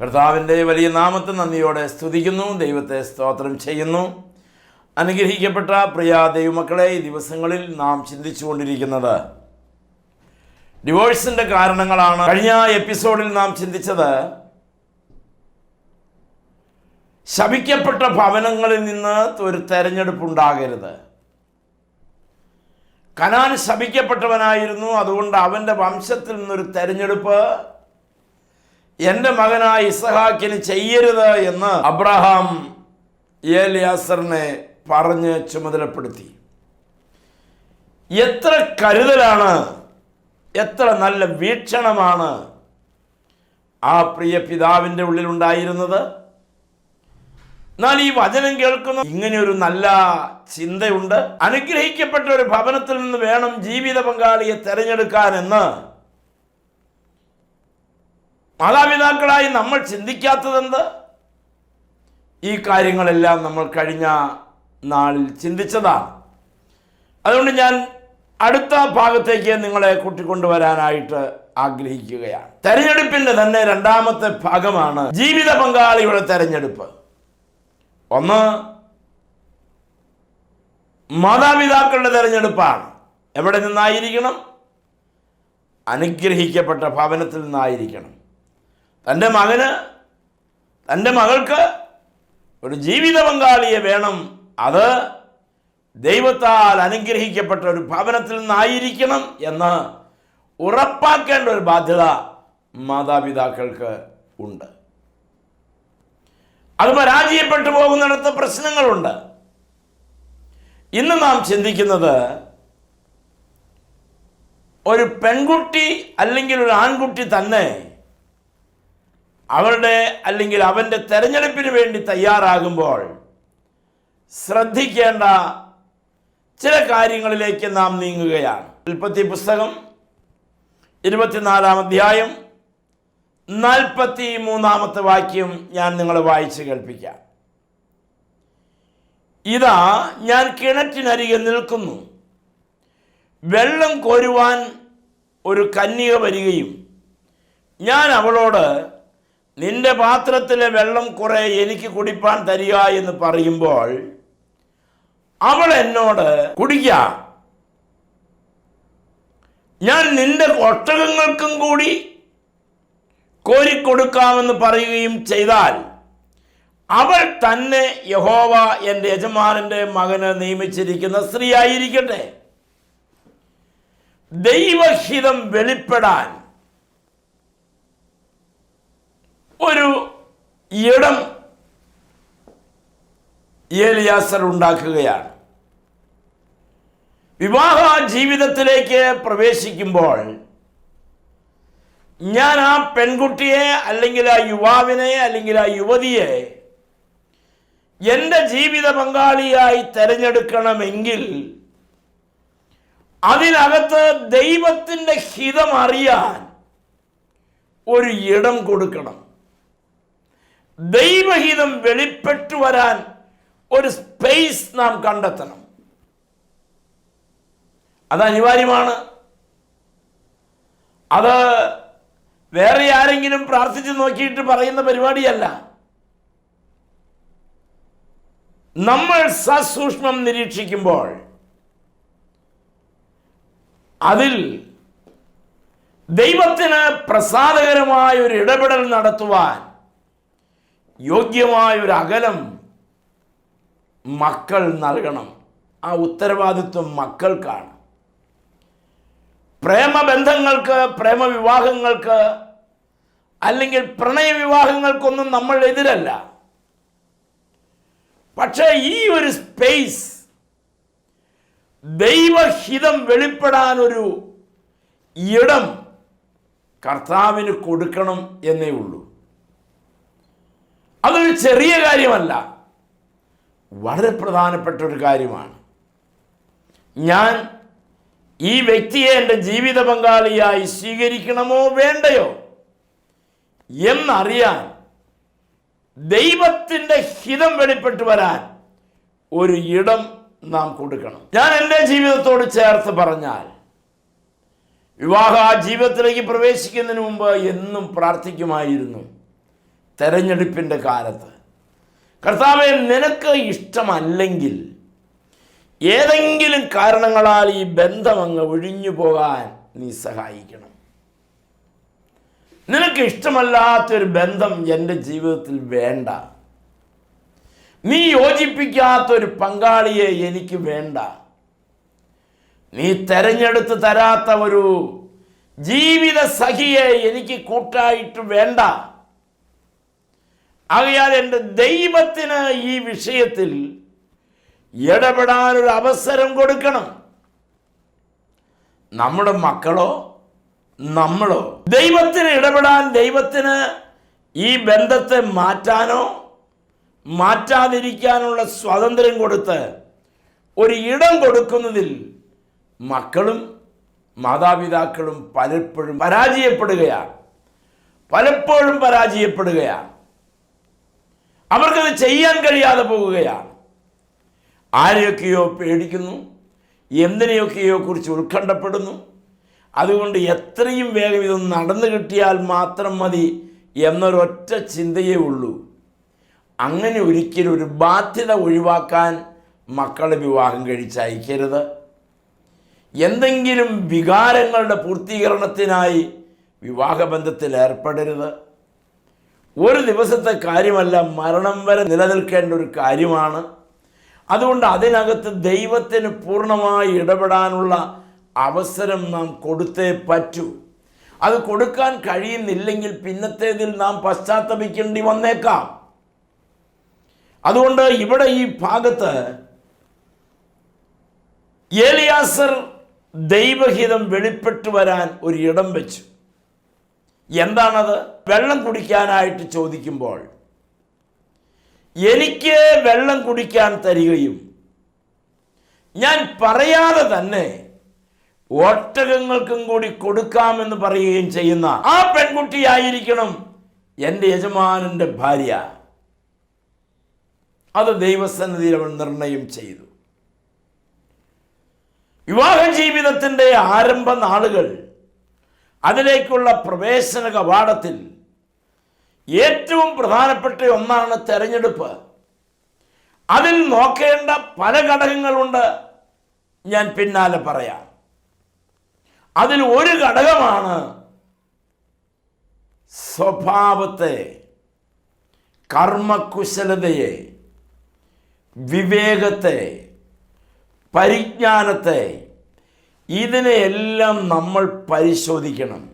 കർത്താവിന്റെ വലിയ നാമത്തെ നന്ദിയോടെ സ്തുതിക്കുന്നു ദൈവത്തെ സ്തോത്രം ചെയ്യുന്നു. അനുഗ്രഹിക്കപ്പെട്ട പ്രിയ ദൈവമക്കളെ ഈ ദിവസങ്ങളിൽ നാം ചിന്തിച്ചു കൊണ്ടിരിക്കുന്നത് ഡിവോഴ്സിന്റെ കാരണങ്ങളാണ്. കഴിഞ്ഞ എപ്പിസോഡിൽ നാം ചിന്തിച്ചത് ശപിക്കപ്പെട്ട ഭവനങ്ങളിൽ നിന്ന് ഒരു തെരഞ്ഞെടുപ്പ് ഉണ്ടാകരുത് കനാൻ ശപിക്കപ്പെട്ടവനായിരുന്നു അതുകൊണ്ട് അവന്റെ വംശത്തിൽ നിന്നൊരു തെരഞ്ഞെടുപ്പ് എന്റെ മകനായ ഇസഹാക്കിന് ചെയ്യരുത് എന്ന് അബ്രഹാം ഏലിയാസറിനെ പറഞ്ഞ് ചുമതലപ്പെടുത്തി. എത്ര കരുതലാണ് എത്ര നല്ല വീക്ഷണമാണ് ആ പ്രിയ പിതാവിന്റെ ഉള്ളിലുണ്ടായിരുന്നത്. എന്നാൽ ഈ വചനം കേൾക്കുന്ന ഇങ്ങനെ ഒരു നല്ല ചിന്തയുണ്ട്. അനുഗ്രഹിക്കപ്പെട്ട ഒരു ഭവനത്തിൽ നിന്ന് വേണം ജീവിത പങ്കാളിയെ തെരഞ്ഞെടുക്കാൻ എന്ന് മാതാപിതാക്കളായി നമ്മൾ ചിന്തിക്കാത്തതെന്ത്? ഈ കാര്യങ്ങളെല്ലാം നമ്മൾ കഴിഞ്ഞ നാളിൽ ചിന്തിച്ചതാണ്. അതുകൊണ്ട് ഞാൻ അടുത്ത ഭാഗത്തേക്ക് നിങ്ങളെ കൂട്ടിക്കൊണ്ടുവരാനായിട്ട് ആഗ്രഹിക്കുകയാണ്. തെരഞ്ഞെടുപ്പിന്റെ തന്നെ രണ്ടാമത്തെ ഭാഗമാണ് ജീവിത പങ്കാളിയുടെ തെരഞ്ഞെടുപ്പ്. ഒന്ന് മാതാപിതാക്കളുടെ തെരഞ്ഞെടുപ്പാണ്. എവിടെ നിന്നായിരിക്കണം? അനുഗ്രഹിക്കപ്പെട്ട ഭവനത്തിൽ നിന്നായിരിക്കണം. തന്റെ മകന് തന്റെ മകൾക്ക് ഒരു ജീവിത പങ്കാളിയെ വേണം. അത് ദൈവത്താൽ അനുഗ്രഹിക്കപ്പെട്ട ഒരു ഭവനത്തിൽ നിന്നായിരിക്കണം എന്ന് ഉറപ്പാക്കേണ്ട ഒരു ബാധ്യത മാതാപിതാക്കൾക്ക് ഉണ്ട്. അത് പരാജയപ്പെട്ടു പോകുന്നിടത്ത് പ്രശ്നങ്ങളുണ്ട്. ഇന്ന് നാം ചിന്തിക്കുന്നത് ഒരു പെൺകുട്ടി അല്ലെങ്കിൽ ഒരു ആൺകുട്ടി തന്നെ അവരുടെ അല്ലെങ്കിൽ അവന്റെ തെരഞ്ഞെടുപ്പിന് വേണ്ടി തയ്യാറാകുമ്പോൾ ശ്രദ്ധിക്കേണ്ട ചില കാര്യങ്ങളിലേക്ക് നാം നീങ്ങുകയാണ്. ഉൽപ്പത്തി പുസ്തകം ഇരുപത്തിനാലാം അധ്യായം നാൽപ്പത്തി മൂന്നാമത്തെ വാക്യം ഞാൻ നിങ്ങളെ വായിച്ച് കേൾപ്പിക്കാം. ഇതാ ഞാൻ കിണറ്റിനരികെ നിൽക്കുന്നു. വെള്ളം കോരുവാൻ ഒരു കന്യക വരികയും ഞാൻ അവളോട് നിന്റെ പാത്രത്തിലെ വെള്ളം കുറെ എനിക്ക് കുടിപ്പാൻ തരിക എന്ന് പറയുമ്പോൾ അവൾ എന്നോട് കുടിക്ക. ഞാൻ നിന്റെ ഒട്ടകങ്ങൾക്കും കൂടി കോരിക്കൊടുക്കാമെന്ന് പറയുകയും ചെയ്താൽ അവൾ തന്നെ യഹോവ എന്റെ യജമാനന്റെ മകന് നിയമിച്ചിരിക്കുന്ന സ്ത്രീ ആയിരിക്കട്ടെ. ദൈവഹിതം വെളിപ്പെടാൻ ഒരു ഇടം ഏലിയാസർ ഉണ്ടാക്കുകയാണ്. വിവാഹ ജീവിതത്തിലേക്ക് പ്രവേശിക്കുമ്പോൾ ഞാൻ ആ പെൺകുട്ടിയെ അല്ലെങ്കിൽ ആ യുവാവിനെ അല്ലെങ്കിൽ ആ യുവതിയെ എന്റെ ജീവിത പങ്കാളിയായി തിരഞ്ഞെടുക്കണമെങ്കിൽ അതിനകത്ത് ദൈവത്തിന്റെ ഹിതം അറിയാൻ ഒരു ഇടം കൊടുക്കണം. ദൈവഹിതം വെളിപ്പെട്ടു വരാൻ ഒരു സ്പേസ് നാം കണ്ടെത്തണം. അത് അനിവാര്യമാണ്. അത് വേറെ ആരെങ്കിലും പ്രാർത്ഥിച്ചു നോക്കിയിട്ട് പറയുന്ന പരിപാടിയല്ല. നമ്മൾ സസൂക്ഷ്മം നിരീക്ഷിക്കുമ്പോൾ അതിൽ ദൈവത്തിന് പ്രസാദകരമായ ഒരു ഇടപെടൽ നടത്തുവാൻ യോഗ്യമായ ഒരു അകലം മക്കൾ നൽകണം. ആ ഉത്തരവാദിത്വം മക്കൾക്കാണ്. പ്രേമബന്ധങ്ങൾക്ക് പ്രേമവിവാഹങ്ങൾക്ക് അല്ലെങ്കിൽ പ്രണയവിവാഹങ്ങൾക്കൊന്നും നമ്മൾ എതിരല്ല. പക്ഷേ ഈ ഒരു സ്പേസ് ദൈവഹിതം വെളിപ്പെടാനൊരു ഇടം കർത്താവിന് കൊടുക്കണം എന്നേ ഉള്ളൂ. അതൊരു ചെറിയ കാര്യമല്ല. വളരെ പ്രധാനപ്പെട്ട ഒരു കാര്യമാണ്. ഞാൻ ഈ വ്യക്തിയെ എന്റെ ജീവിത പങ്കാളിയായി സ്വീകരിക്കണമോ വേണ്ടയോ എന്നറിയാൻ ദൈവത്തിന്റെ ഹിതം വെളിപ്പെട്ടു വരാൻ ഒരു ഇടം നാം കൊടുക്കണം. ഞാൻ എന്റെ ജീവിതത്തോട് ചേർത്ത് പറഞ്ഞാൽ വിവാഹ ജീവിതത്തിലേക്ക് പ്രവേശിക്കുന്നതിന് മുമ്പ് എന്നും പ്രാർത്ഥിക്കുമായിരുന്നു. തെരഞ്ഞെടുപ്പിന്റെ കാലത്ത്. കർത്താവെ നിനക്ക് ഇഷ്ടമല്ലെങ്കിൽ ഏതെങ്കിലും കാരണങ്ങളാൽ ഈ ബന്ധം അങ്ങ് ഒഴിഞ്ഞു പോകാൻ നീ സഹായിക്കണം. നിനക്ക് ഇഷ്ടമല്ലാത്തൊരു ബന്ധം എന്റെ ജീവിതത്തിൽ വേണ്ട. നീ യോജിപ്പിക്കാത്തൊരു പങ്കാളിയെ എനിക്ക് വേണ്ട. നീ തെരഞ്ഞെടുത്ത് തരാത്ത ഒരു ജീവിത സഖിയെ എനിക്ക് കൂട്ടായിട്ട് വേണ്ട. ആകയാൽ എന്റെ ദൈവത്തിന് ഈ വിഷയത്തിൽ ഇടപെടാനൊരു അവസരം കൊടുക്കണം. നമ്മുടെ മക്കളോ നമ്മളോ ദൈവത്തിന് ഇടപെടാൻ ദൈവത്തിന് ഈ ബന്ധത്തെ മാറ്റാനോ മാറ്റാതിരിക്കാനുള്ള സ്വാതന്ത്ര്യം കൊടുത്ത് ഒരു ഇടം കൊടുക്കുന്നതിൽ മക്കളും മാതാപിതാക്കളും പലപ്പോഴും പരാജയപ്പെടുകയാണ്. പലപ്പോഴും പരാജയപ്പെടുകയാണ്. അവർക്കത് ചെയ്യാൻ കഴിയാതെ പോവുകയാണ് ആരെയൊക്കെയോ പേടിക്കുന്നു എന്തിനെയൊക്കെയോ കുറിച്ച് ഉത്കണ്ഠപ്പെടുന്നു. അതുകൊണ്ട് എത്രയും വേഗം ഇത് നടന്നു കിട്ടിയാൽ മാത്രം മതി എന്നൊരൊറ്റ ചിന്തയേ ഉള്ളൂ. അങ്ങനെ ഒരിക്കലും ഒരു ബാധ്യത ഒഴിവാക്കാൻ മക്കളെ വിവാഹം കഴിച്ചയക്കരുത്. എന്തെങ്കിലും വികാരങ്ങളുടെ പൂർത്തീകരണത്തിനായി വിവാഹബന്ധത്തിൽ ഏർപ്പെടരുത്. ഒരു ദിവസത്തെ കാര്യമല്ല മരണം വരെ നിലനിൽക്കേണ്ട ഒരു കാര്യമാണ്. അതുകൊണ്ട് അതിനകത്ത് ദൈവത്തിന് പൂർണമായി ഇടപെടാനുള്ള അവസരം നാം കൊടുത്തേ പറ്റൂ. അത് കൊടുക്കാൻ കഴിയുന്നില്ലെങ്കിൽ പിന്നത്തേതിൽ നാം പശ്ചാത്തപിക്കേണ്ടി വന്നേക്കാം. അതുകൊണ്ട് ഇവിടെ ഈ ഭാഗത്ത് ഏലിയാസർ ദൈവഹിതം വെളിപ്പെട്ടു വരാൻ ഒരു ഇടം വെച്ചു. എന്താണത്? വെള്ളം കുടിക്കാനായിട്ട് ചോദിക്കുമ്പോൾ എനിക്ക് വെള്ളം കുടിക്കാൻ തരികയും ഞാൻ പറയാതെ തന്നെ ഒട്ടകങ്ങൾക്കും കൂടി കൊടുക്കാമെന്ന് പറയുകയും ചെയ്യുന്ന ആ പെൺകുട്ടിയായിരിക്കണം എന്റെ യജമാനന്റെ ഭാര്യ. അത് ദൈവസന്നിധിയിൽ അവൻ നിർണയം ചെയ്തു. വിവാഹ ജീവിതത്തിന്റെ ആരംഭ നാളുകൾ അതിലേക്കുള്ള പ്രവേശന കവാടത്തിൽ ഏറ്റവും പ്രധാനപ്പെട്ട ഒന്നാണ് തെരഞ്ഞെടുപ്പ്. അതിൽ നോക്കേണ്ട പല ഘടകങ്ങളുണ്ട്. ഞാൻ പിന്നാലെ പറയാം. അതിൽ ഒരു ഘടകമാണ് സ്വഭാവത്തെ കർമ്മകുശലതയെ വിവേകത്തെ പരിജ്ഞാനത്തെ ഇതിനെയെല്ലാം നമ്മൾ പരിശോധിക്കണം.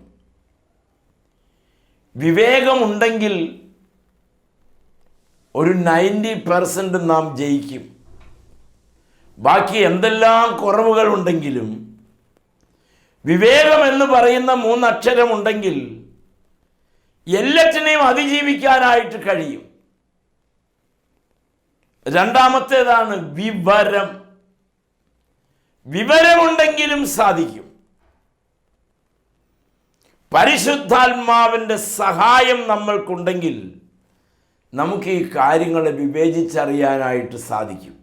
വിവേകമുണ്ടെങ്കിൽ ഒരു നയന്റി പെർസെന്റ് നാം ജയിക്കും. ബാക്കി എന്തെല്ലാം കുറവുകൾ ഉണ്ടെങ്കിലും വിവേകം എന്ന് പറയുന്ന മൂന്നക്ഷരമുണ്ടെങ്കിൽ എല്ലാറ്റിനെയും അതിജീവിക്കാനായിട്ട് കഴിയും. രണ്ടാമത്തേതാണ് വിവരം. വിവരമുണ്ടെങ്കിലും സാധിക്കും. പരിശുദ്ധാത്മാവിന്റെ സഹായം നമ്മൾക്കുണ്ടെങ്കിൽ നമുക്ക് ഈ കാര്യങ്ങളെ വിവേചിച്ചറിയാനായിട്ട് സാധിക്കും.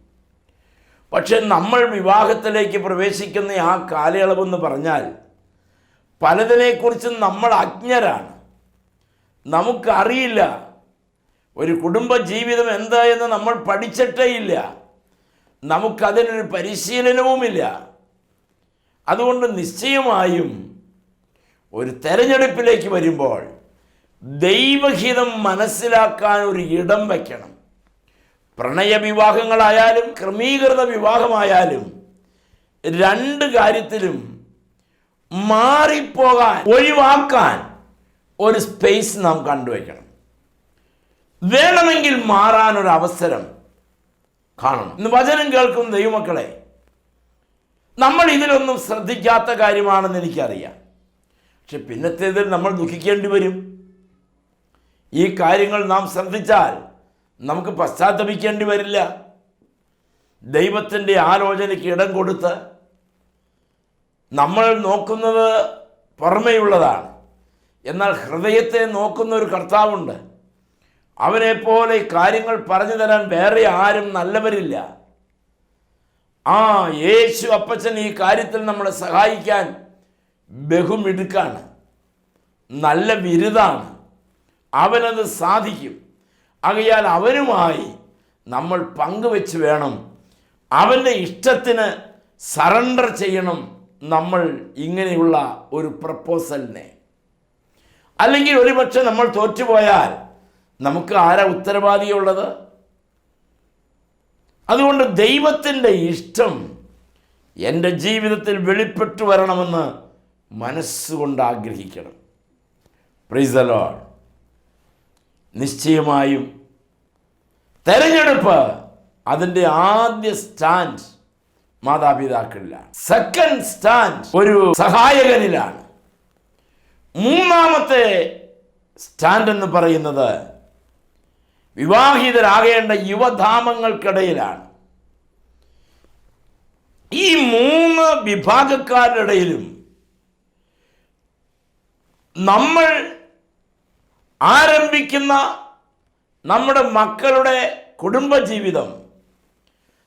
പക്ഷെ നമ്മൾ വിവാഹത്തിലേക്ക് പ്രവേശിക്കുന്ന ആ കാലയളവെന്ന് പറഞ്ഞാൽ പലതിനെക്കുറിച്ചും നമ്മൾ അജ്ഞരാണ്. നമുക്കറിയില്ല. ഒരു കുടുംബ ജീവിതം എന്താ എന്ന് നമ്മൾ പഠിച്ചിട്ടേ ഇല്ല. നമുക്കതിനൊരു പരിശീലനവുമില്ല. അതുകൊണ്ട് നിശ്ചയമായും ഒരു തെരഞ്ഞെടുപ്പിലേക്ക് വരുമ്പോൾ ദൈവഹിതം മനസ്സിലാക്കാൻ ഒരു ഇടം വയ്ക്കണം. പ്രണയവിവാഹങ്ങളായാലും ക്രമീകൃത വിവാഹമായാലും രണ്ട് കാര്യത്തിലും മാറിപ്പോകാൻ ഒഴിവാക്കാൻ ഒരു സ്പേസ് നാം കണ്ടുവയ്ക്കണം. വേണമെങ്കിൽ മാറാനൊരവസരം കാണണം. ഇന്ന് വചനം കേൾക്കുന്ന ദൈവമക്കളെ നമ്മൾ ഇതിലൊന്നും ശ്രദ്ധിക്കാത്ത കാര്യമാണെന്ന് എനിക്കറിയാം. പക്ഷെ പിന്നത്തേതിൽ നമ്മൾ ദുഃഖിക്കേണ്ടി വരും. ഈ കാര്യങ്ങൾ നാം ശ്രദ്ധിച്ചാൽ നമുക്ക് പശ്ചാത്തപിക്കേണ്ടി വരില്ല. ദൈവത്തിന്റെ ആലോചനയ്ക്ക് ഇടം കൊടുത്ത് നമ്മൾ നോക്കുന്നത് പുറമേയുള്ളതാണ്. എന്നാൽ ഹൃദയത്തെ നോക്കുന്ന ഒരു കർത്താവുണ്ട്. അവനെപ്പോലെ പോലെ കാര്യങ്ങൾ പറഞ്ഞു തരാൻ വേറെ ആരും നല്ലവരില്ല. ആ യേശു അപ്പച്ചൻ ഈ കാര്യത്തിൽ നമ്മളെ സഹായിക്കാൻ ബഹുമിടുക്കാണ്. നല്ല ബിരുദാണ് അവനത് സാധിക്കും. ആകയാൽ അവനുമായി നമ്മൾ പങ്കുവെച്ച് വേണം. അവന്റെ ഇഷ്ടത്തിന് സറണ്ടർ ചെയ്യണം നമ്മൾ ഇങ്ങനെയുള്ള ഒരു പ്രപ്പോസലിനെ. അല്ലെങ്കിൽ ഒരുപക്ഷെ നമ്മൾ തോറ്റുപോയാൽ നമുക്ക് ആരാ ഉത്തരവാദിയുള്ളത്? അതുകൊണ്ട് ദൈവത്തിന്റെ ഇഷ്ടം എന്റെ ജീവിതത്തിൽ വെളിപ്പെട്ടു വരണമെന്ന് മനസ്സുകൊണ്ട് ആഗ്രഹിക്കണം. പ്രൈസ് ദ നിശ്ചയമായും തെരഞ്ഞെടുപ്പ് അതിന്റെ ആദ്യ സ്റ്റാൻഡ് മാതാപിതാക്കളിലാണ്. സെക്കൻഡ് സ്റ്റാൻഡ് ഒരു സഹായകനിലാണ്. മൂന്നാമത്തെ സ്റ്റാൻഡ് എന്ന് പറയുന്നത് വിവാഹിതരാകേണ്ട യുവധാമങ്ങൾക്കിടയിലാണ്. ഈ മൂന്ന് വിഭാഗക്കാരുടെ ഇടയിലും നമ്മൾ ആരംഭിക്കുന്ന നമ്മുടെ മക്കളുടെ കുടുംബജീവിതം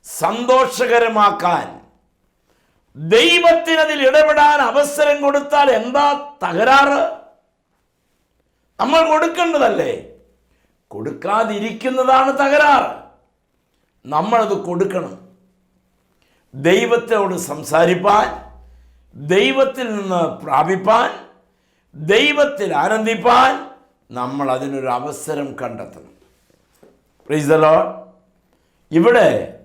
സന്തോഷകരമാക്കാൻ ദൈവത്തിനതിൽ ഇടപെടാൻ അവസരം കൊടുത്താൽ എന്താ തകരാറ്? നമ്മൾ കൊടുക്കേണ്ടതല്ലേ? കൊടുക്കാതിരിക്കുന്നതാണ് തകരാറ്. നമ്മളത് കൊടുക്കണം. ദൈവത്തോട് സംസാരിപ്പാൻ ദൈവത്തിൽ നിന്ന് പ്രാപിപ്പാൻ ദൈവത്തിൽ ആനന്ദിപ്പാൻ നമ്മൾ അതിനൊരു അവസരം കണ്ടെത്തണം. പ്രീസലോ. ഇവിടെ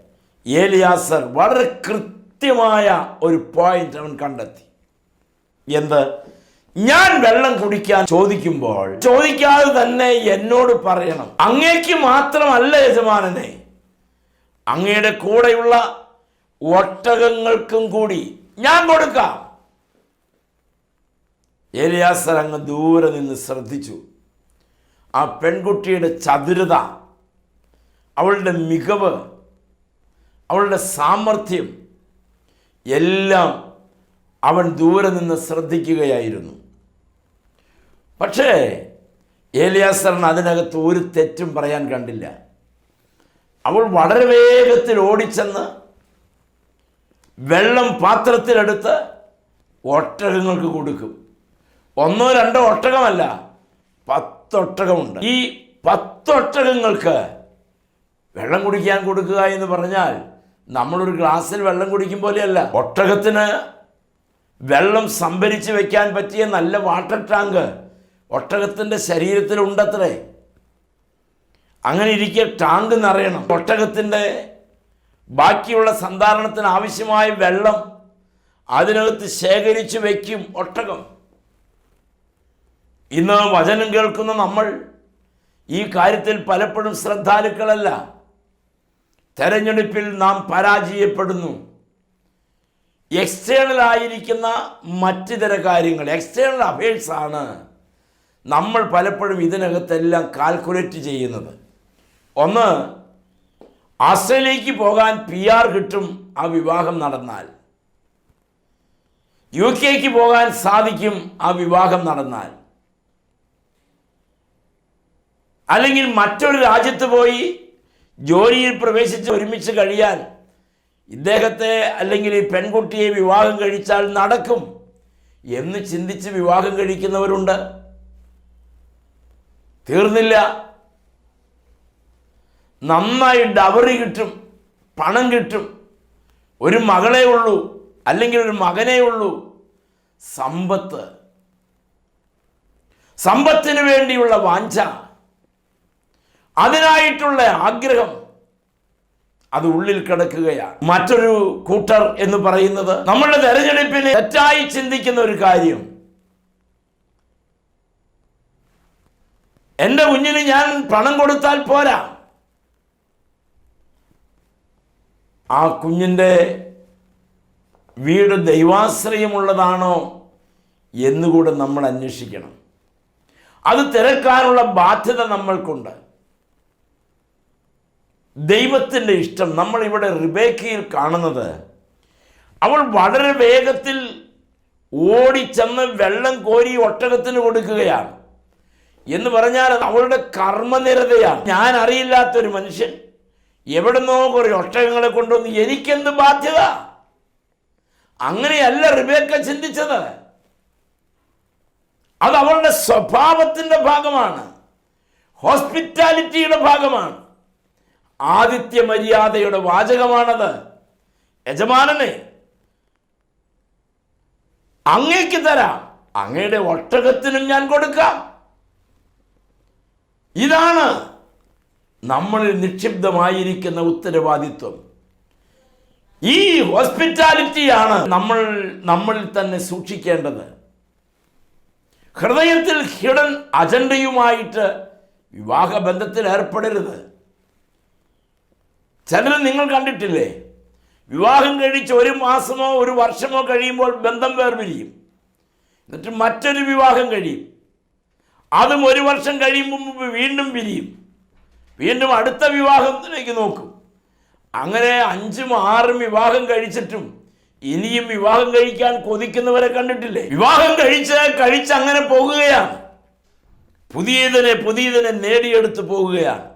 ഏലിയാസർ വളരെ കൃത്യമായ ഒരു പോയിന്റ് അവൻ കണ്ടെത്തി. എന്ത്? ഞാൻ വെള്ളം കുടിക്കാൻ ചോദിക്കുമ്പോൾ ചോദിക്കാതെ തന്നെ എന്നോട് പറയണം. അങ്ങേക്ക് മാത്രമല്ല യജമാനനെ. അങ്ങയുടെ കൂടെയുള്ള ഒട്ടകങ്ങൾക്കും കൂടി ഞാൻ കൊടുക്കാം. ഏലിയാസർ അങ്ങ് ദൂരെ നിന്ന് ശ്രദ്ധിച്ചു. ആ പെൺകുട്ടിയുടെ ചതുരത അവളുടെ മികവ് അവളുടെ സാമർഥ്യം എല്ലാം അവൻ ദൂരെ നിന്ന് ശ്രദ്ധിക്കുകയായിരുന്നു. പക്ഷേ ഏലിയാസറിന് അതിനകത്ത് ഒരു തെറ്റും പറയാൻ കണ്ടില്ല. അവൾ വളരെ വേഗത്തിൽ ഓടിച്ചെന്ന് വെള്ളം പാത്രത്തിലെടുത്ത് ഒട്ടകങ്ങൾക്ക് കൊടുക്കും. ഒന്നോ രണ്ടോ ഒട്ടകമല്ല പത്തൊട്ടകമുണ്ട്. ഈ പത്തൊട്ടകങ്ങൾക്ക് വെള്ളം കുടിക്കാൻ കൊടുക്കുക എന്ന് പറഞ്ഞാൽ നമ്മളൊരു ഗ്ലാസ്സിൽ വെള്ളം കുടിക്കും പോലെയല്ല. ഒട്ടകത്തിന് വെള്ളം സംഭരിച്ച് വെക്കാൻ പറ്റിയ നല്ല വാട്ടർ ടാങ്ക് ഒട്ടകത്തിന്റെ ശരീരത്തിലുണ്ടത്രേ. അങ്ങനെ ഇരിക്കെ ടാങ്ക് നിറയണം. ഒട്ടകത്തിന്റെ ബാക്കിയുള്ള സന്ധാരണത്തിന് ആവശ്യമായ വെള്ളം അതിനകത്ത് ശേഖരിച്ച് വയ്ക്കും ഒട്ടകം. ഇന്ന് വചനം കേൾക്കുന്ന നമ്മൾ ഈ കാര്യത്തിൽ പലപ്പോഴും ശ്രദ്ധാലുക്കളല്ല. തെരഞ്ഞെടുപ്പിൽ നാം പരാജയപ്പെടുന്നു. എക്സ്റ്റേണൽ ആയിരിക്കുന്ന മറ്റു തര കാര്യങ്ങൾ എക്സ്റ്റേണൽ അഫേഴ്സാണ് നമ്മൾ പലപ്പോഴും ഇതിനകത്തെല്ലാം കാൽക്കുലേറ്റ് ചെയ്യുന്നത്. ഒന്ന് ആസ്ട്രേലിയക്ക് പോകാൻ പി ആർ കിട്ടും ആ വിവാഹം നടന്നാൽ. യു കെക്ക് പോകാൻ സാധിക്കും ആ വിവാഹം നടന്നാൽ. അല്ലെങ്കിൽ മറ്റൊരു രാജ്യത്ത് പോയി ജോലിയിൽ പ്രവേശിച്ച് ഒരുമിച്ച് കഴിയാൻ ഇദ്ദേഹത്തെ അല്ലെങ്കിൽ ഈ പെൺകുട്ടിയെ വിവാഹം കഴിച്ചാൽ നടക്കും എന്ന് ചിന്തിച്ച് വിവാഹം കഴിക്കുന്നവരുണ്ട്. തീർന്നില്ല. നന്നായി ഡവറി കിട്ടും പണം കിട്ടും. ഒരു മകളെ ഉള്ളൂ അല്ലെങ്കിൽ ഒരു മകനേ ഉള്ളൂ. സമ്പത്ത്. സമ്പത്തിന് വേണ്ടിയുള്ള വാഞ്ച. അതിനായിട്ടുള്ള ആഗ്രഹം. അത് ഉള്ളിൽ കിടക്കുകയാണ്. മറ്റൊരു കൂട്ടർ എന്ന് പറയുന്നത് നമ്മളുടെ തെരഞ്ഞെടുപ്പിന് തെറ്റായി ചിന്തിക്കുന്ന ഒരു കാര്യം. എന്റെ കുഞ്ഞിന് ഞാൻ പണം കൊടുത്താൽ പോരാ. ആ കുഞ്ഞിന്റെ വീട് ദൈവാശ്രയമുള്ളതാണോ എന്നുകൂടെ നമ്മൾ അന്വേഷിക്കണം. അത് തിരക്കാനുള്ള ബാധ്യത നമ്മൾക്കുണ്ട്. ദൈവത്തിന്റെ ഇഷ്ടം നമ്മളിവിടെ റിബേക്കയിൽ കാണുന്നത്. അവൾ വളരെ വേഗത്തിൽ ഓടിച്ചെന്ന് വെള്ളം കോരി ഒട്ടകത്തിന് കൊടുക്കുകയാണ്. എന്ന് പറഞ്ഞാൽ അവളുടെ കർമ്മനിരതയാണ്. ഞാൻ അറിയില്ലാത്തൊരു മനുഷ്യൻ എവിടുന്നോ കുറേ ഒട്ടകങ്ങളെ കൊണ്ടുവന്ന് എനിക്കെന്ത് ബാധ്യത? അങ്ങനെയല്ല റിബേക്ക ചിന്തിച്ചത്. അത് അവളുടെ സ്വഭാവത്തിന്റെ ഭാഗമാണ്. ഹോസ്പിറ്റാലിറ്റിയുടെ ഭാഗമാണ്. ആദിത്യ മര്യാദയുടെ വാചകമാണത്. യജമാനനെ അങ്ങേക്ക് തരാം. അങ്ങയുടെ ഒട്ടകത്തിനും ഞാൻ കൊടുക്കാം. ഇതാണ് നമ്മളിൽ നിക്ഷിപ്തമായിരിക്കുന്ന ഉത്തരവാദിത്വം. ഈ ഹോസ്പിറ്റാലിറ്റിയാണ് നമ്മൾ നമ്മളിൽ തന്നെ സൂക്ഷിക്കേണ്ടത്. ഹൃദയത്തിൽ ഹിഡൻ അജണ്ടയുമായിട്ട് വിവാഹബന്ധത്തിൽ ഏർപ്പെടരുത് ചിലർ നിങ്ങൾ കണ്ടിട്ടില്ലേ? വിവാഹം കഴിച്ച് ഒരു മാസമോ ഒരു വർഷമോ കഴിയുമ്പോൾ ബന്ധം വേർപിരിയും. എന്നിട്ട് മറ്റൊരു വിവാഹം കഴിയും. അതും ഒരു വർഷം കഴിയുമ്പോൾ മുമ്പ് വീണ്ടും പിരിയും. വീണ്ടും അടുത്ത വിവാഹത്തിലേക്ക് നോക്കും. അങ്ങനെ അഞ്ചും ആറും വിവാഹം കഴിച്ചിട്ടും ഇനിയും വിവാഹം കഴിക്കാൻ കൊതിക്കുന്നവരെ കണ്ടിട്ടില്ലേ? വിവാഹം കഴിച്ച് കഴിച്ച് അങ്ങനെ പോകുകയാണ്. പുതിയതിനെ പുതിയതിനെ നേടിയെടുത്ത് പോകുകയാണ്.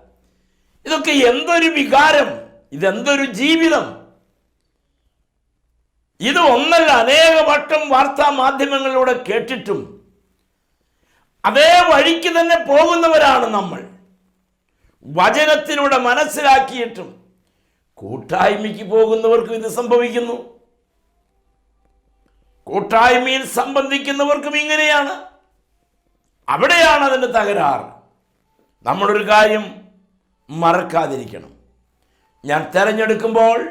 ഇതൊക്കെ എന്തൊരു വികാരം? ഇതെന്തൊരു ജീവിതം? ഇത് ഒന്നല്ല അനേക വട്ടം വാർത്താ മാധ്യമങ്ങളിലൂടെ കേട്ടിട്ടും. അതേ വഴിക്ക് തന്നെ പോകുന്നവരാണ് നമ്മൾ. വചനത്തിലൂടെ മനസ്സിലാക്കിയിട്ടും കൂട്ടായ്മയ്ക്ക് പോകുന്നവർക്കും ഇത് സംഭവിക്കുന്നു. കൂട്ടായ്മയിൽ സംബന്ധിക്കുന്നവർക്കും ഇങ്ങനെയാണ്. അവിടെയാണ് അതിന്റെ തകരാറ്. നമ്മളൊരു കാര്യം മറക്കാതിരിക്കണം. ഞാൻ തെരഞ്ഞെടുക്കുമ്പോൾ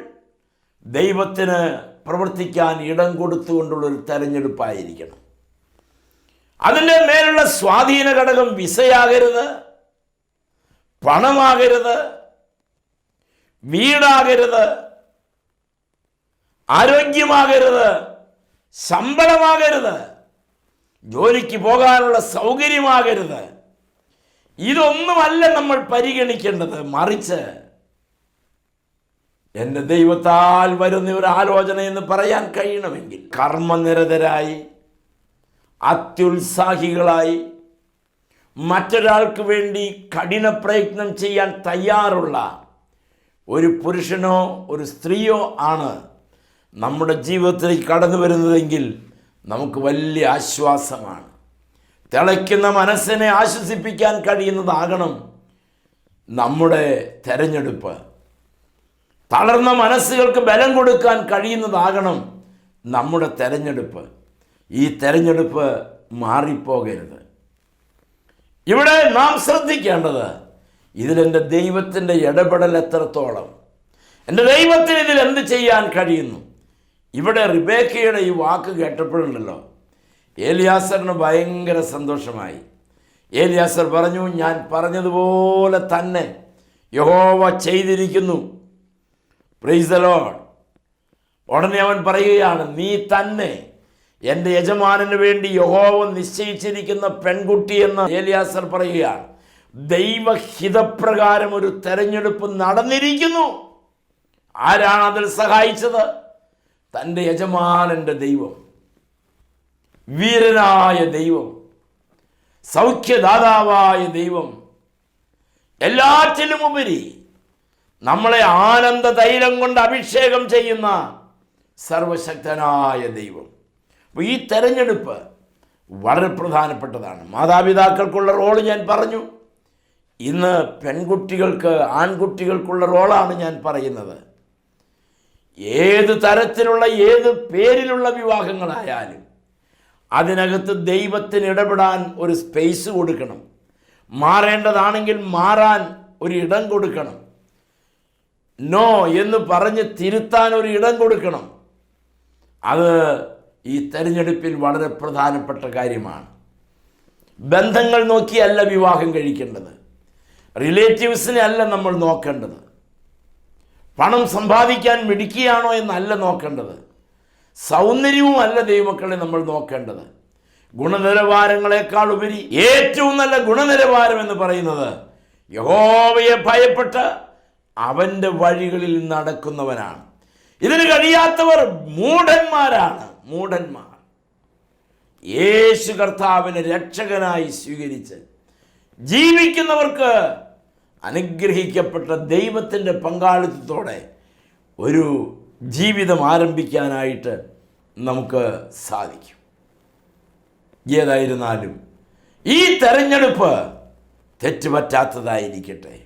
ദൈവത്തിന് പ്രവർത്തിക്കാൻ ഇടം കൊടുത്തുകൊണ്ടുള്ളൊരു തെരഞ്ഞെടുപ്പായിരിക്കണം. അതിന്റെ മേലുള്ള സ്വാധീന ഘടകം വിസയാകരുത് പണമാകരുത് വീടാകരുത് ആരോഗ്യമാകരുത് ശമ്പളമാകരുത് ജോലിക്ക് പോകാനുള്ള സൗകര്യമാകരുത്. ഇതൊന്നുമല്ല നമ്മൾ പരിഗണിക്കേണ്ടത്. മറിച്ച് എന്റെ ദൈവത്താൽ വരുന്ന ഒരു ആലോചന എന്ന് പറയാൻ കഴിയണമെങ്കിൽ കർമ്മനിരതരായി അത്യുത്സാഹികളായി മറ്റൊരാൾക്ക് വേണ്ടി കഠിന പ്രയത്നം ചെയ്യാൻ തയ്യാറുള്ള ഒരു പുരുഷനോ ഒരു സ്ത്രീയോ ആണ് നമ്മുടെ ജീവിതത്തിലേക്ക് കടന്നു വരുന്നതെങ്കിൽ നമുക്ക് വലിയ ആശ്വാസമാണ്. തിളയ്ക്കുന്ന മനസ്സിനെ ആശ്വസിപ്പിക്കാൻ കഴിയുന്നതാകണം നമ്മുടെ തെരഞ്ഞെടുപ്പ്. തളർന്ന മനസ്സുകൾക്ക് ബലം കൊടുക്കാൻ കഴിയുന്നതാകണം നമ്മുടെ തെരഞ്ഞെടുപ്പ്. ഈ തെരഞ്ഞെടുപ്പ് മാറിപ്പോകരുത്. ഇവിടെ നാം ശ്രദ്ധിക്കേണ്ടത് ഇതിലെന്റെ ദൈവത്തിന്റെ ഇടപെടൽ എത്രത്തോളം? എന്റെ ദൈവത്തിന് ഇതിൽ എന്ത് ചെയ്യാൻ കഴിയുന്നു? ഇവിടെ റിബേക്കയുടെ ഈ വാക്ക് കേട്ടപ്പോഴുണ്ടല്ലോ. ഏലിയാസറിന് ഭയങ്കര സന്തോഷമായി. ഏലിയാസർ പറഞ്ഞു ഞാൻ പറഞ്ഞതുപോലെ തന്നെ യഹോവ ചെയ്തിരിക്കുന്നു. പ്രൈസ് ദ ലോർഡ് ഉടനെ അവൻ പറയുകയാണ് നീ തന്നെ എന്റെ യജമാനന് വേണ്ടി യഹോവ നിശ്ചയിച്ചിരിക്കുന്ന പെൺകുട്ടി എന്ന് ഏലിയാസർ പറയുകയാണ്. ദൈവഹിതപ്രകാരം ഒരു തെരഞ്ഞെടുപ്പ് നടന്നിരിക്കുന്നു. ആരാണ് അതിൽ സഹായിച്ചത്? തന്റെ യജമാനന്റെ ദൈവം. വീരനായ ദൈവം സൗഖ്യദാതാവായ ദൈവം. എല്ലാറ്റിലുമുപരി നമ്മളെ ആനന്ദ തൈലം കൊണ്ട് അഭിഷേകം ചെയ്യുന്ന സർവശക്തനായ ദൈവം. അപ്പോൾ ഈ തെരഞ്ഞെടുപ്പ് വളരെ പ്രധാനപ്പെട്ടതാണ്. മാതാപിതാക്കൾക്കുള്ള റോൾ ഞാൻ പറഞ്ഞു. ഇന്ന് പെൺകുട്ടികൾക്ക് ആൺകുട്ടികൾക്കുള്ള റോളാണ് ഞാൻ പറയുന്നത്. ഏത് തരത്തിലുള്ള ഏത് പേരിലുള്ള വിവാഹങ്ങളായാലും അതിനകത്ത് ദൈവത്തിന് ഇടപെടാൻ ഒരു സ്പേസ് കൊടുക്കണം. മാറേണ്ടതാണെങ്കിൽ മാറാൻ ഒരു ഇടം കൊടുക്കണം. നോ എന്ന് പറഞ്ഞ് തിരുത്താൻ ഒരു ഇടം കൊടുക്കണം. അത് ഈ തെരഞ്ഞെടുപ്പിൽ വളരെ പ്രധാനപ്പെട്ട കാര്യമാണ്. ബന്ധങ്ങൾ നോക്കിയല്ല വിവാഹം കഴിക്കേണ്ടത്. റിലേറ്റീവ്സിനെ അല്ല നമ്മൾ നോക്കേണ്ടത്. പണം സമ്പാദിക്കാൻ മിടുക്കിയാണോ എന്നല്ല നോക്കേണ്ടത്. സൗന്ദര്യവും അല്ല ദൈവമക്കളെ നമ്മൾ നോക്കേണ്ടത്. ഗുണനിലവാരങ്ങളെക്കാൾ ഉപരി ഏറ്റവും നല്ല ഗുണനിലവാരം എന്ന് പറയുന്നത് യഹോവയെ ഭയപ്പെട്ട് അവന്റെ വഴികളിൽ നടക്കുന്നവനാണ്. ഇതിന് കഴിയാത്തവർ മൂഢന്മാരാണ് മൂഢന്മാർ. യേശു കർത്താവിനെ രക്ഷകനായി സ്വീകരിച്ച് ജീവിക്കുന്നവർക്ക് അനുഗ്രഹിക്കപ്പെട്ട ദൈവത്തിന്റെ പങ്കാളിത്തത്തോടെ ഒരു ജീവിതം ആരംഭിക്കാനായിട്ട് നമുക്ക് സാധിക്കും. ഏതായിരുന്നാലും ഈ തെരഞ്ഞെടുപ്പ് തെറ്റുപറ്റാത്തതായിരിക്കട്ടെ.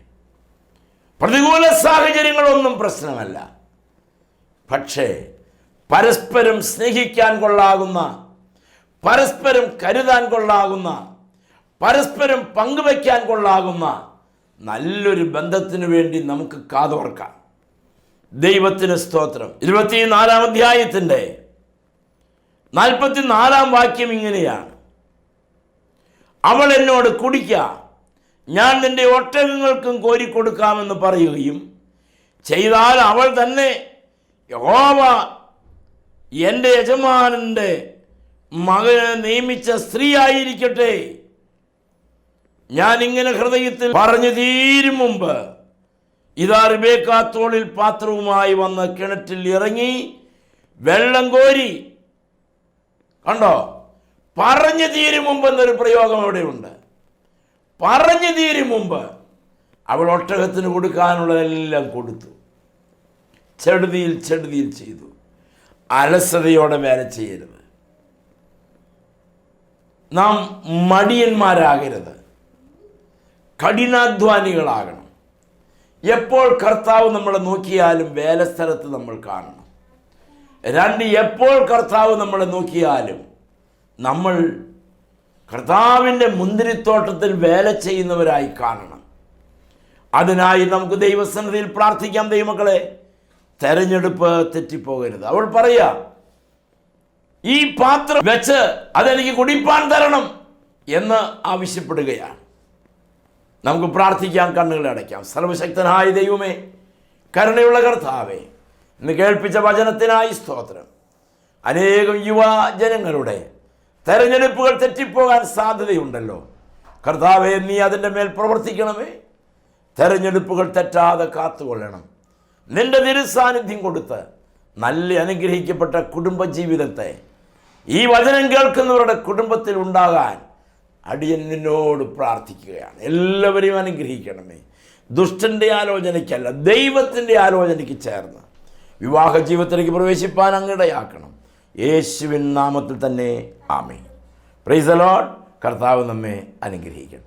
പ്രതികൂല സാഹചര്യങ്ങളൊന്നും പ്രശ്നമല്ല. പക്ഷേ പരസ്പരം സ്നേഹിക്കാൻ കൊള്ളാകുന്ന പരസ്പരം കരുതാൻ കൊള്ളാകുന്ന പരസ്പരം പങ്കുവയ്ക്കാൻ കൊള്ളാകുന്ന നല്ലൊരു ബന്ധത്തിനു വേണ്ടി നമുക്ക് കാതോർക്കാം. ദൈവത്തിന് സ്തോത്രം. ഇരുപത്തിനാലാം അധ്യായത്തിന്റെ നാൽപ്പത്തിനാലാം വാക്യം ഇങ്ങനെയാണ്. അവൾ എന്നോട് കുടിക്ക ഞാൻ നിന്റെ ഒട്ടകങ്ങൾക്കും കോരിക്കൊടുക്കാമെന്ന് പറയുകയും ചെയ്താൽ അവൾ തന്നെ യഹോവ എന്റെ യജമാനന്റെ മകനെ നിയമിച്ച സ്ത്രീയായിരിക്കട്ടെ. ഞാൻ ഇങ്ങനെ ഹൃദയത്തിൽ പറഞ്ഞു തീരും മുമ്പ് ഇതാ റിബേക്ക തോളിൽ പാത്രവുമായി വന്ന് കിണറ്റിൽ ഇറങ്ങി വെള്ളം കോരി കണ്ടോ? പറഞ്ഞു തീരും മുമ്പ് എന്നൊരു പ്രയോഗം അവിടെയുണ്ട്. പറഞ്ഞു തീരും മുമ്പ് അവൾ ഒട്ടകത്തിന് കൊടുക്കാനുള്ളതെല്ലാം കൊടുത്തു. ചെടുതിയിൽ ചെടുതിയിൽ ചെയ്തു. അലസതയോടെ വേല ചെയ്യരുത്. നാം മടിയന്മാരാകരുത്. കഠിനാധ്വാനികളാകണം. എപ്പോൾ കർത്താവ് നമ്മൾ നോക്കിയാലും വേലസ്ഥലത്ത് നമ്മൾ കാണണം. രണ്ട് എപ്പോൾ കർത്താവ് നമ്മളെ നോക്കിയാലും നമ്മൾ കർത്താവിന്റെ മുന്തിരിത്തോട്ടത്തിൽ വേല ചെയ്യുന്നവരായി കാണണം. അതിനായി നമുക്ക് ദൈവസന്നിധിയിൽ പ്രാർത്ഥിക്കാം ദൈവമക്കളെ. തെരഞ്ഞെടുപ്പ് തെറ്റിപ്പോകരുത്. അവൾ പറയാ ഈ പാത്രം വെച്ച് അതെനിക്ക് കുടിപ്പാൻ തരണം എന്ന് ആവശ്യപ്പെടുകയാണ്. നമുക്ക് പ്രാർത്ഥിക്കാം കണ്ണുകൾ അടയ്ക്കാം. സർവശക്തനായ ദൈവമേ കരുണയുള്ള കർത്താവേ ഇന്ന് കേൾപ്പിച്ച വചനത്തിനായി സ്തോത്രം. അനേകം യുവജനങ്ങളുടെ തെരഞ്ഞെടുപ്പുകൾ തെറ്റിപ്പോകാൻ സാധ്യതയുണ്ടല്ലോ. കർത്താവെ നീ അതിന്റെ മേൽ പ്രവർത്തിക്കണമേ. തെരഞ്ഞെടുപ്പുകൾ തെറ്റാതെ കാത്തുകൊള്ളണം. നിന്റെ നിരുസാന്നിധ്യം കൊടുത്ത് നല്ല അനുഗ്രഹിക്കപ്പെട്ട കുടുംബജീവിതത്തെ ഈ വചനം കേൾക്കുന്നവരുടെ കുടുംബത്തിൽ ഉണ്ടാകാൻ അടിയൻ നിന്നോട് പ്രാർത്ഥിക്കുകയാണ്. എല്ലാവരെയും അനുഗ്രഹിക്കണമേ. ദുഷ്ടന്റെ ആലോചനയ്ക്കല്ല ദൈവത്തിന്റെ ആലോചനയ്ക്ക് ചേർന്ന് വിവാഹ ജീവിതത്തിലേക്ക് പ്രവേശിപ്പാൻ അങ്ങിടയാക്കണം. യേശുവിൻ നാമത്തിൽ തന്നെ ആമേ പ്രൈസ് ലോഡ് കർത്താവ് നമ്മെ അനുഗ്രഹിക്കട്ടെ.